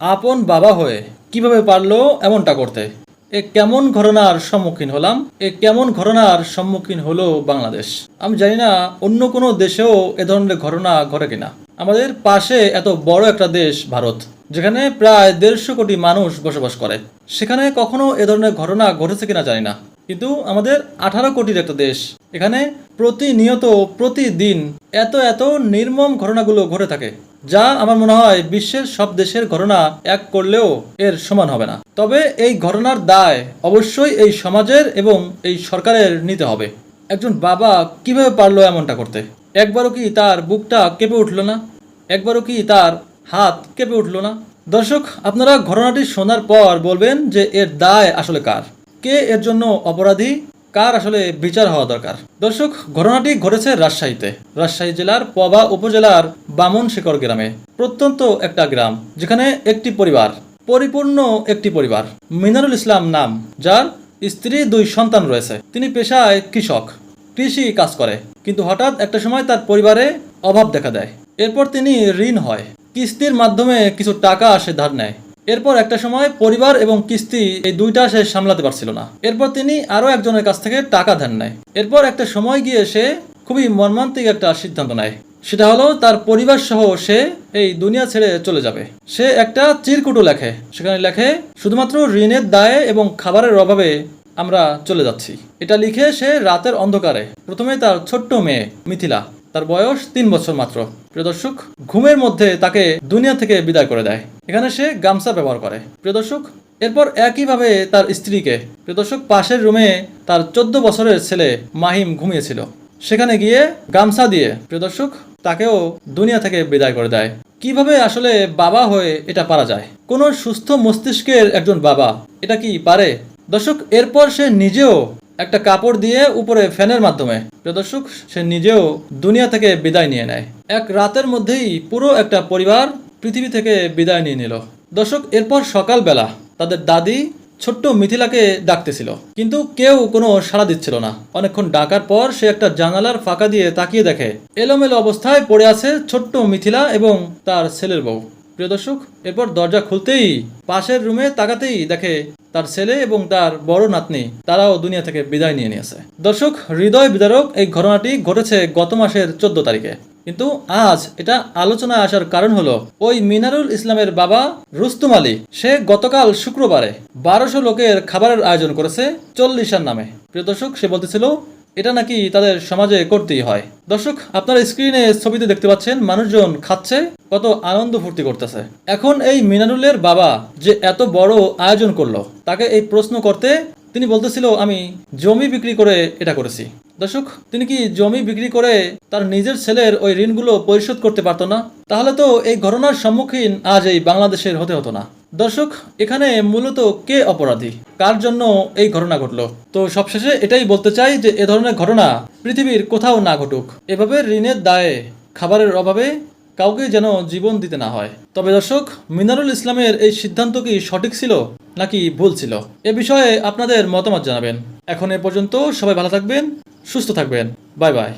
আপন বাবা হয়ে কীভাবে পারল এমনটা করতে? এ কেমন ঘটনার সম্মুখীন হলাম? এ কেমন ঘটনার সম্মুখীন হলো বাংলাদেশ? আমি জানি না অন্য কোনো দেশেও এ ধরনের ঘটনা ঘটে কিনা। আমাদের পাশে এত বড় একটা দেশ ভারত, যেখানে প্রায় দেড়শো কোটি মানুষ বসবাস করে। সেখানে কখনো এ ধরনের ঘটনা ঘটেছে কিনা জানি না। কিন্তু আমাদের আঠারো কোটির একটা দেশ, এখানে প্রতিনিয়ত, প্রতিদিন এত এত নির্মম ঘটনাগুলো ঘটে থাকে, যা আমার মনে হয় বিশ্বের সব দেশের ঘটনা এক করলেও এর সমান হবে না। তবে এই ঘটনার দায় অবশ্যই এই সমাজের এবং এই সরকারের নিতে হবে। একজন বাবা কীভাবে পারল এমনটা করতে? একবারও কি তার বুকটা কেঁপে উঠল না? একবারও কি তার হাত কেঁপে উঠল না? দর্শক, আপনারা ঘটনাটি শোনার পর বলবেন যে এর দায় আসলে কার? কে এর জন্য অপরাধী? কার আসলে বিচার হওয়া দরকার? দর্শক, ঘটনাটি ঘটেছে রাজশাহীতে। রাজশাহী জেলার পবা উপজেলার বামন শেখর গ্রামে। প্রত্যন্ত একটা গ্রাম, যেখানে একটি পরিবার, পরিপূর্ণ একটি পরিবার, মিনারুল ইসলাম নাম, যার স্ত্রী দুই সন্তান রয়েছে। তিনি পেশায় কৃষক, কৃষি কাজ করে। কিন্তু হঠাৎ একটা সময় তার পরিবারে অভাব দেখা দেয়। এরপর তিনি ঋণ হয়। কিস্তির মাধ্যমে কিছু টাকা সে ধার নেয়। এরপর একটা সময় পরিবার এবং কিস্তি এই দুইটা সে সামলাতে পারছিল না। এরপর তিনি আরও একজনের কাছ থেকে টাকা ধার নেয়। এরপর একটা সময় গিয়ে সে খুবই মর্মান্তিক একটা সিদ্ধান্ত নেয়। সেটা হলো তার পরিবার সহ সে এই দুনিয়া ছেড়ে চলে যাবে। সে একটা চিরকুটু লেখে। সেখানে লেখে, শুধুমাত্র ঋণের দায়ে এবং খাবারের অভাবে আমরা চলে যাচ্ছি। এটা লিখে সে রাতের অন্ধকারে, প্রথমে তার ছোট্ট মেয়ে মিথিলা, তার বয়স তিন বছর মাত্র। প্রিয় দর্শক, ঘুমের মধ্যে তাকে দুনিয়া থেকে বিদায় করে দেয়। এখানে সে গামছা ব্যবহার করে। প্রিয় দর্শক, এরপর একইভাবে তার স্ত্রীকে। প্রিয় দর্শক, পাশের রুমে তার চোদ্দ বছরের ছেলে মাহিম ঘুমিয়েছিল। সেখানে গিয়ে গামছা দিয়ে, প্রিয় দর্শক, তাকেও দুনিয়া থেকে বিদায় করে দেয়। কীভাবে আসলে বাবা হয়ে এটা পারা যায়? কোন সুস্থ মস্তিষ্কের একজন বাবা, এটা কি পারে? দর্শক, এরপর সে নিজেও একটা কাপড় দিয়ে উপরে ফ্যানের মাধ্যমে দর্শক, সে নিজেও দুনিয়া থেকে বিদায় নিয়ে নেয়। এক রাতের মধ্যেই পুরো একটা পরিবার পৃথিবী থেকে বিদায় নিয়ে নিল। দর্শক, এরপর সকালবেলা তাদের দাদি ছোট্ট মিথিলাকে ডাকতেছিল। কিন্তু কেউ কোনো সাড়া দিচ্ছিল না। অনেকক্ষণ ডাকার পর সে একটা জানালার ফাঁকা দিয়ে তাকিয়ে দেখে, এলোমেলো অবস্থায় পড়ে আছে ছোট্ট মিথিলা এবং তার ছেলের বউ। প্রিয় দর্শক, এরপর দরজা খুলতেই পাশের রুমে তাকাতেই দেখে তার ছেলে এবং তার বড় নাতনি, তারাও দুনিয়া থেকে বিদায় নিয়ে নিয়েছে। দর্শক, হৃদয় বিদারক এই ঘটনাটি ঘটেছে গত মাসের চোদ্দ তারিখে। কিন্তু আজ এটা আলোচনায় আসার কারণ হলো, ওই মিনারুল ইসলামের বাবা রুস্তুম আলী, সে গতকাল শুক্রবারে বারোশো লোকের খাবারের আয়োজন করেছে চল্লিশার নামে। প্রিয় দর্শক, সে বলতেছিল, এটা নাকি তাদের সমাজে করতেই হয়। দর্শক, আপনার স্ক্রিনে ছবিতে দেখতে পাচ্ছেন, মানুষজন খাচ্ছে, কত আনন্দ ফুর্তি করতেছে। এখন এই মিনারুলের বাবা যে এত বড় আয়োজন করল, তাকে এই প্রশ্ন করতে তিনি বলতেছিল, আমি জমি বিক্রি করে এটা করেছি। দর্শক, তিনি কি জমি বিক্রি করে তার নিজের ছেলের ওই ঋণগুলো পরিশোধ করতে পারত না? তাহলে তো এই ঘটনার সম্মুখীন আজ এই বাংলাদেশের হতে হতো না। দর্শক, এখানে মূলত কে অপরাধী? কার জন্য এই ঘটনা ঘটলো? তো সবশেষে এটাই বলতে চাই যে, এ ধরনের ঘটনা পৃথিবীর কোথাও না ঘটুক। এভাবে ঋণের দায়ে, খাবারের অভাবে কাউকে যেন জীবন দিতে না হয়। তবে দর্শক, মিনারুল ইসলামের এই সিদ্ধান্ত কি সঠিক ছিল, নাকি ভুল ছিল? এ বিষয়ে আপনাদের মতামত জানাবেন। এখন এ পর্যন্ত সবাই ভালো থাকবেন, সুস্থ থাকবেন। Bye bye.